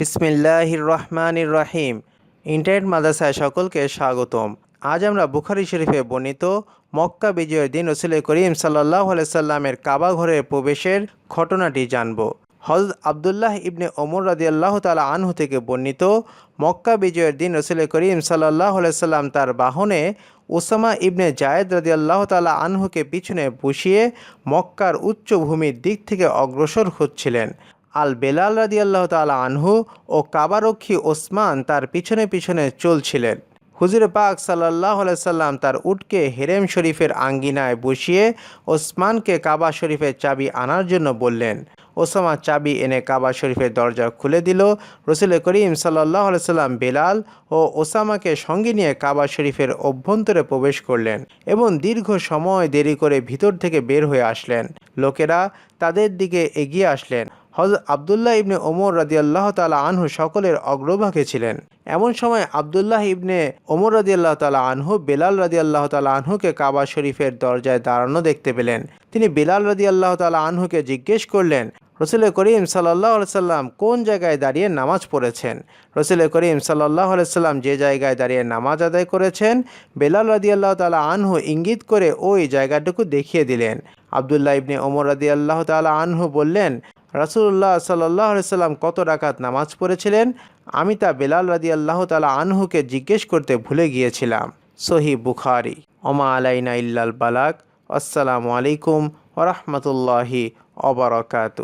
বিসমিল্লাহির রহমানির রহিম। ইন্টারনেট মাদ্রাসায় সকলকে স্বাগতম। আজ আমরা বুখারি শরীফে বর্ণিত মক্কা বিজয়ের দিন রসুল করিম সাল্লাহ সাল্লামের কাবা ঘরে প্রবেশের ঘটনাটি জানব। হজরত আবদুল্লাহ ইবনে ওমর রাদি আল্লাহ তালা আনহু থেকে বর্ণিত মক্কা বিজয়ের দিন রসুল করিম সাল্লাহ সাল্লাম তার বাহনে ওসামা ইবনে জায়েদ রাদি আল্লাহ তালা আনহুকে পিছনে বসিয়ে মক্কার উচ্চভূমির দিক থেকে অগ্রসর হচ্ছিলেন। আল বেলাল রাদি আল্লাহ তালা আনহু ও কাবারক্ষী ওসমান তার পিছনে পিছনে চলছিলেন। হুজুর পাক সাল্লাহ সাল্লাম তার উটকে হেরেম শরীফের আঙ্গিনায় বসিয়ে ওসমানকে কাবা শরীফের চাবি আনার জন্য বললেন। ওসামা চাবি এনে কাবা শরীফের দরজা খুলে দিল। রসুল করিম সাল্লাহ সাল্লাম বেলাল ও ওসামাকে সঙ্গে নিয়ে কাবা শরীফের অভ্যন্তরে প্রবেশ করলেন এবং দীর্ঘ সময় দেরি করে ভিতর থেকে বের হয়ে আসলেন। লোকেরা তাদের দিকে এগিয়ে আসলেন। হজরত আবদুল্লাহ ইবনে ওমর রাদি আল্লাহ তালা আনহু সকলের অগ্রভাগে ছিলেন। এমন সময় আবদুল্লাহ ইবনে ওমর রাদি আল্লাহ তালা আনহু বেলাল রাদি আল্লাহ তালা আনহুকে কাবা শরীফের দরজায় দাঁড়ানো দেখতে পেলেন। তিনি বেলাল রাদি আল্লাহ তালা আনহুকে জিজ্ঞেস করলেন, রসুল করিম সাল্লাহ সাল্লাম কোন জায়গায় দাঁড়িয়ে নামাজ পড়েছেন? রসুল করিম সাল্লাহ সাল্লাম যে জায়গায় দাঁড়িয়ে নামাজ আদায় করেছেন, বেলাল রাদি আল্লাহ তালা আনহু ইঙ্গিত করে ওই জায়গাটুকু দেখিয়ে দিলেন। আবদুল্লাহ ইবনে ওমর রাদি আল্লাহ তালা আনহু বললেন রাসুল্লাহ সাল্লাহ সাল্লাম কত রাকাত নামাজ পড়েছিলেন? আমি তা বেলাল রাদি আল্লাহ তালা আনহুকে জিজ্ঞেস করতে ভুলে গিয়েছিলাম। সহি বুখারি। ওমা আলাইনা ইল্লাল বালাক আসসালামু আলাইকুম ওরহমতুল্লাহি অবরকাতু